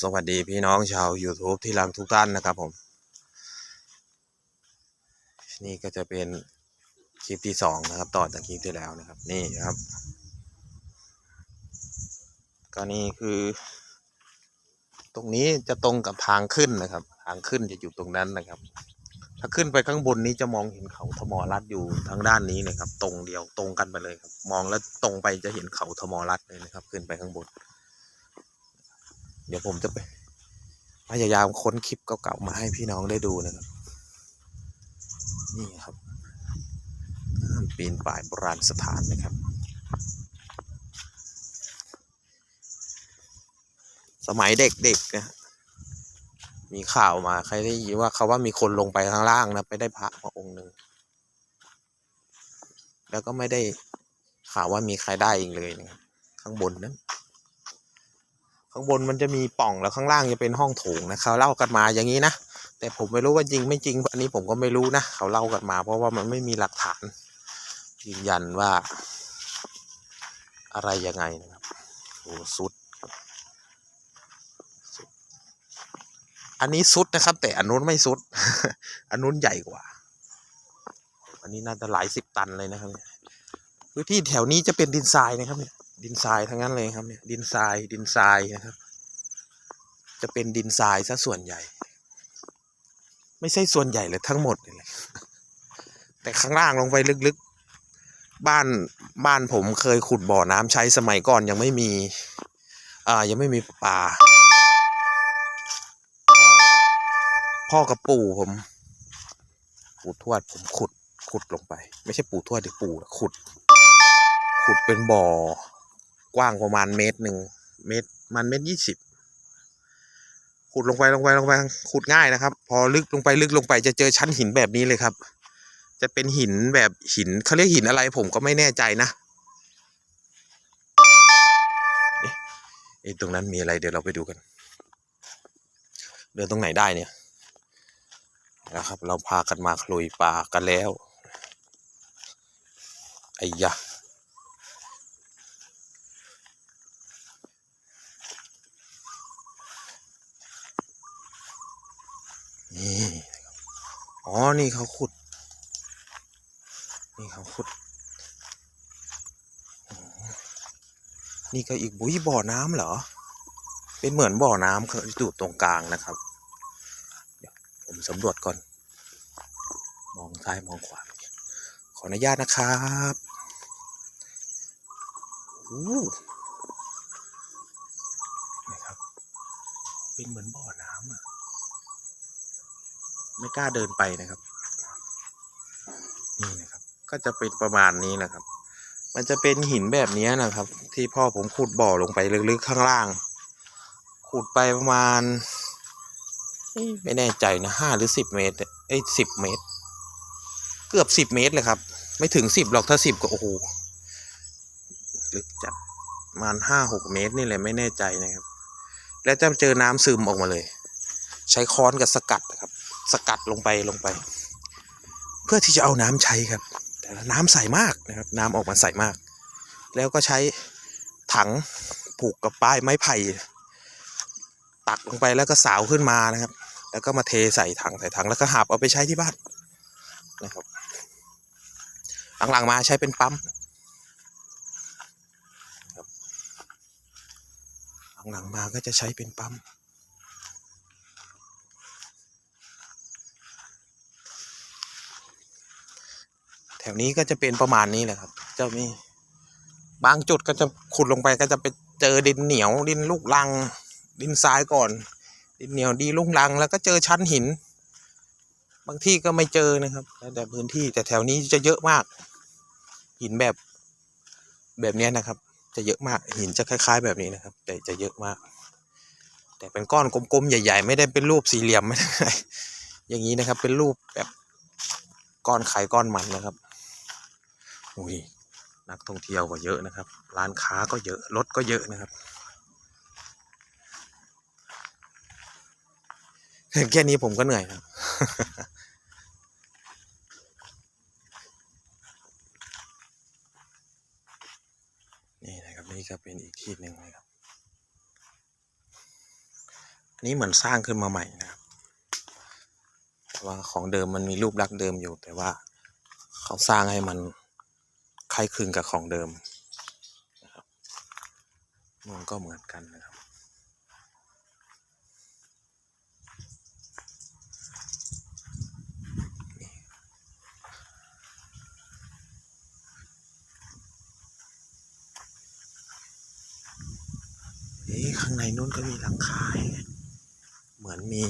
สวัสดีพี่น้องชาว YouTube ที่รักทุกท่านนะครับผม นี่ก็จะเป็นคลิปที่สองนะครับ ต่อจากคลิปที่แล้วนะครับ นี่ครับ ก็นี่คือ ตรงนี้จะตรงกับทางขึ้นนะครับ ทางขึ้นจะอยู่ตรงนั้นนะครับ ถ้าขึ้นไปข้างบนนี้จะมองเห็นเขาธมรัฐอยู่ทางด้านนี้นะครับ ตรงเดียวตรงกันไปเลยครับ มองแล้วตรงไปจะเห็นเขาธมรัฐเลยนะครับ ขึ้นไปข้างบน เดี๋ยวผมจะไปพยายามค้นคลิปเก่าๆมาให้พี่น้องได้ดูนะครับ นี่ครับห้ามปีนป่ายโบราณสถานนะครับ สมัยเด็กๆนะมีข่าวมาใครได้ยินว่าเขาว่ามีคนลงไปข้างล่างนะไปได้พระมาองค์หนึ่งแล้วก็ไม่ได้ข่าวว่ามีใครได้อีกเลยนะข้างบนนั้น ข้างบนมันจะมีป่องแล้วข้างล่างจะเป็นห้องโถงนะเขาเล่ากันมาอย่างนี้นะแต่ผมไม่รู้ว่าจริงไม่จริง อันนี้ผมก็ไม่รู้นะเขาเล่ากันมา เพราะว่ามันไม่มีหลักฐานยืนยันว่า อะไรยังไงนะครับโอ้สุดอันนี้สุดนะครับ แต่อันนู้นไม่สุด อันนู้นใหญ่กว่า อันนี้น่าจะหลายสิบตันเลยนะครับพื้นที่แถวนี้จะเป็นดินทรายนะครับเนี่ย ดินทรายทั้งนั้นเลยครับเนี่ยดินทรายดินทรายนะครับ จะเป็นดินทรายซะส่วนใหญ่ ไม่ใช่ส่วนใหญ่เลยทั้งหมดเลยแต่ข้างล่างลงไปลึกๆ บ้านบ้านผมเคยขุดบ่อน้ำใช้สมัยก่อนยังไม่มีอ่ายังไม่มีป่าพ่อกับปู่ผม ปู่ทวดผมขุดขุดลงไป ไม่ใช่ปู่ทวดดิปู่ขุด ขุดเป็นบ่อ กว้างประมาณเมตรหนึ่งเมตรมันเมตรยี่สิบขุดลงไปลงไปลงไปขุดง่ายนะครับ พอลึกลงไปลึกลงไปจะเจอชั้นหินแบบนี้เลยครับ จะเป็นหินแบบหินเขาเรียกหินอะไรผมก็ไม่แน่ใจนะเอ๊ะตรงนั้นมีอะไรเดี๋ยวเราไปดูกัน เดินตรงไหนได้เนี่ยนะครับ เราพากันมาคลุยป่ากันแล้วไอ้ยะ นี่อ๋อ นี่เขาขุด นี่เขาขุด นี่ก็อีกบุ้ยบ่อน้ำเหรอ เป็นเหมือนบ่อน้ำเขาอยู่ตรงกลางนะครับ เดี๋ยวผมสำรวจก่อน มองซ้ายมองขวา ขออนุญาตนะครับอู้นะครับ เป็นเหมือนบ่อน้ำ ไม่กล้าเดินไปนะครับนี่นะครับ ก็จะเป็นประมาณนี้นะครับ มันจะเป็นหินแบบนี้นะครับ ที่พ่อผมขุดบ่อลงไปลึกๆข้างล่าง ขุดไปประมาณ ไม่แน่ใจนะห้าหรือสิบเมตรเอ้ยสิบเมตร เกือบสิบเมตรเลยครับ ไม่ถึงสิบหรอกถ้าสิบก็โอ้โหลึกจัดประมาณห้าหกเมตรนี่แหละไม่แน่ใจนะครับ แล้วจะเจอน้ำซึมออกมาเลย ใช้ค้อนกับสกัด สกัดลงไปลงไป เพื่อที่จะเอาน้ำใช้ครับ แต่น้ำใสมากนะครับ น้ำออกมาใสมาก แล้วก็ใช้ถังผูกกับป้ายไม้ไผ่ ตักลงไปแล้วก็สาวขึ้นมานะครับ แล้วก็มาเทใส่ถังใส่ถังแล้วก็หาบเอาไปใช้ที่บ้านนะครับหลังๆมาใช้เป็นปั๊มหลังๆมาก็จะใช้เป็นปั๊ม วนี้ก็จะเป็นประมาณนี้แหละครับ จะมีบางจุดก็จะขุดลงไปก็จะไปเจอดินเหนียวดินลูกลัง ดินทรายก่อน ดินเหนียวดีลูกลัง แล้วก็เจอชั้นหิน บางที่ก็ไม่เจอนะครับแล้วแต่พื้นที่แต่แถวนี้จะเยอะมาก หินแบบแบบนี้นะครับ จะเยอะมากหินจะคล้าย ๆ แบบนี้นะครับ แต่จะเยอะมาก แต่เป็นก้อนกลมๆใหญ่ ๆ ไม่ได้เป็นรูปสี่เหลี่ยมไม่ได้อย่างนี้นะครับ เป็นรูปแบบก้อนไข่ก้อนมันนะครับ อุ้ยนักท่องเที่ยวก็เยอะนะครับ ร้านค้าก็เยอะ รถก็เยอะนะครับแค่นี้ผมก็เหนื่อยครับนี่นะครับนี่ก็เป็นอีกที่หนึ่งนะครับอันนี้เหมือนสร้างขึ้นมาใหม่นะครับว่าของเดิมมันมีรูปลักษณ์เดิมอยู่แต่ว่าเขาสร้างให้มัน ล้ายคลึงกับของเดิมนะครับมันก็เหมือนกันนะครับเอ๊ะข้างในนู้นก็มีหลังคาเหมือนมี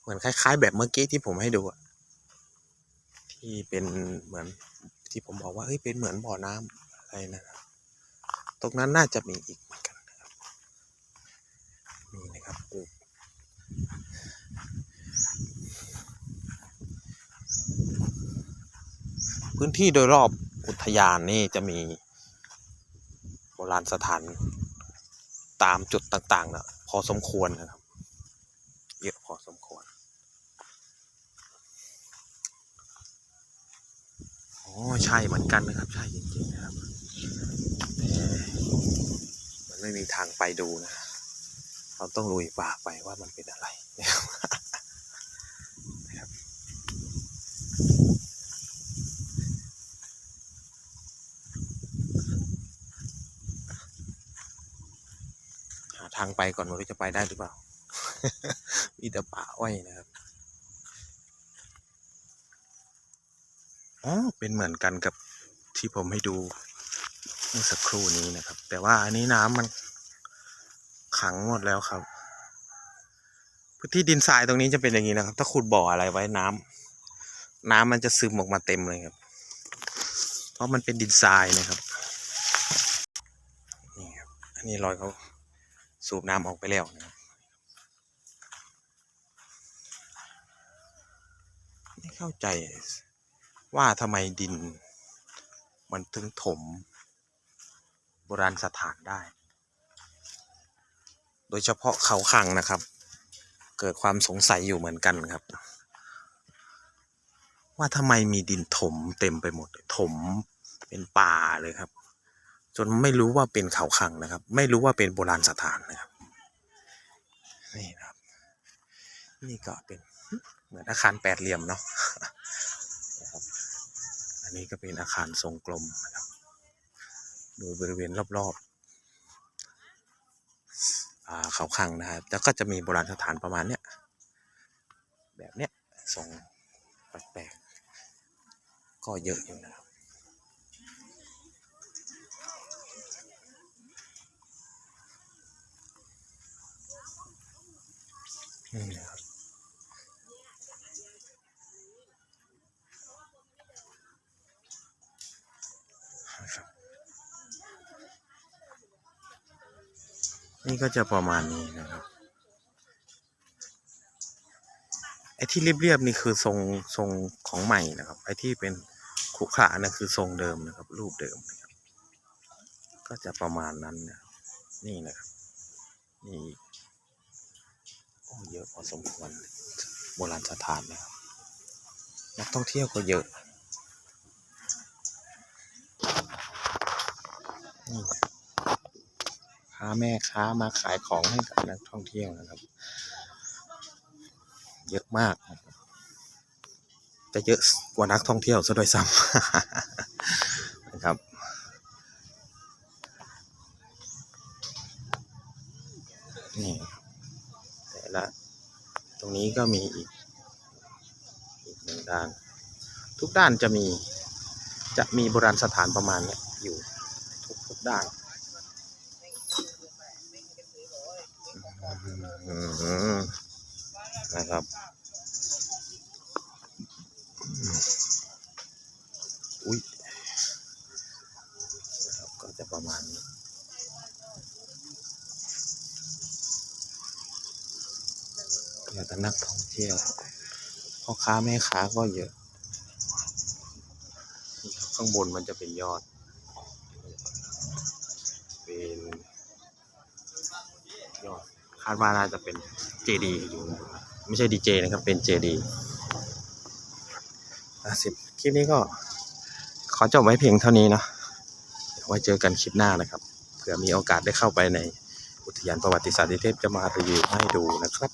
เหมือนคล้าย ๆ แบบเมื่อกี้ที่ผมให้ดูอะที่เป็นเหมือน ที่ผมบอกว่าเฮ้ยเป็นเหมือนบ่อน้ำอะไรนะครับตรงนั้นน่าจะมีอีกเหมือนกันนะครับมีนะครับโอ้พื้นที่โดยรอบอุทยานนี่จะมีโบราณสถานตามจุดต่างๆนะพอสมควรนะครับ เยอะพอสมควรอ๋อ ใช่เหมือนกันนะครับ ใช่จริงๆนะครับแต่มันไม่มีทางไปดูนะ เราต้องลุยป่าไปว่ามันเป็นอะไรนะครับหาทางไปก่อนว่าจะไปได้หรือเปล่า มีแต่ป่าอ้อยนะครับ อ๋อเป็นเหมือนกันกับที่ผมให้ดูเมื่อสักครู่นี้นะครับ แต่ว่าอันนี้น้ำมันขังหมดแล้วครับพื้นที่ดินทรายตรงนี้จะเป็นอย่างนี้นะครับ ถ้าขุดบ่ออะไรไว้น้ำน้ำมันจะซึมออกมาเต็มเลยครับ เพราะมันเป็นดินทรายนะครับนี่ครับอันนี้รอยเขาสูบน้ำออกไปแล้วนะครับไม่เข้าใจ ว่าทำไมดิน มันถึงถมโบราณสถานได้ โดยเฉพาะเขาขังนะครับ เกิดความสงสัยอยู่เหมือนกันครับ ว่าทำไมมีดินถมเต็มไปหมด ถมเป็นป่าเลยครับ จนไม่รู้ว่าเป็นเขาขังนะครับ ไม่รู้ว่าเป็นโบราณสถานนะครับนี่นะครับ นี่ก็เป็นเหมือนอาคารแปดเหลี่ยมเนาะ อันนี้ก็เป็นอาคารทรงกลมนะครับ โดยบริเวณรอบๆเขาขังนะครับแล้วก็จะมีโบราณสถานประมาณเนี้ยแบบเนี้ยทรงแปลกๆก็เยอะอยู่นะครับนี่น นี่ก็จะประมาณนี้นะครับไอ้ที่เรียบๆนี่คือทรงทรงของใหม่นะครับ ไอ้ที่เป็นขรุขระนะคือทรงเดิมนะครับ รูปเดิมนะครับ ก็จะประมาณนั้นนะนี่นะครับนี่โอ้เยอะพอสมควรโบราณสถานนะครับนักท่องเที่ยวก็เยอะนี่ ค้าแม่ค้ามาขายของให้กับนักท่องเที่ยวนะครับ เยอะมากจะเยอะกว่านักท่องเที่ยวซะด้วยซ้ำนะครับนี่แต่ละตรงนี้ก็มีอีกอีกหนึ่งด้าน ทุกด้านจะมีจะมีโบราณสถานประมาณนี้อยู่ทุกทุกด้านอืม นะครับอุ้ยนะครับก็จะประมาณนี้เยอะแต่นักท่องเที่ยวพ่อค้าแม่ค้าก็เยอะข้างบนมันจะเป็นยอด เป็นยอดาดว่าน่าจะเป็นเจดีอยู่ไม่ใช่ดีเจนะครับเป็นเจดีสิบคลิปนี้ก็ขอจบไว้เพียงเท่านี้เนาะไว้เจอกันคลิปหน้านะครับ เผื่อมีโอกาสได้เข้าไปในอุทยานประวัติศาสตร์ดิเทพจะมารีวิวให้ดูนะครับ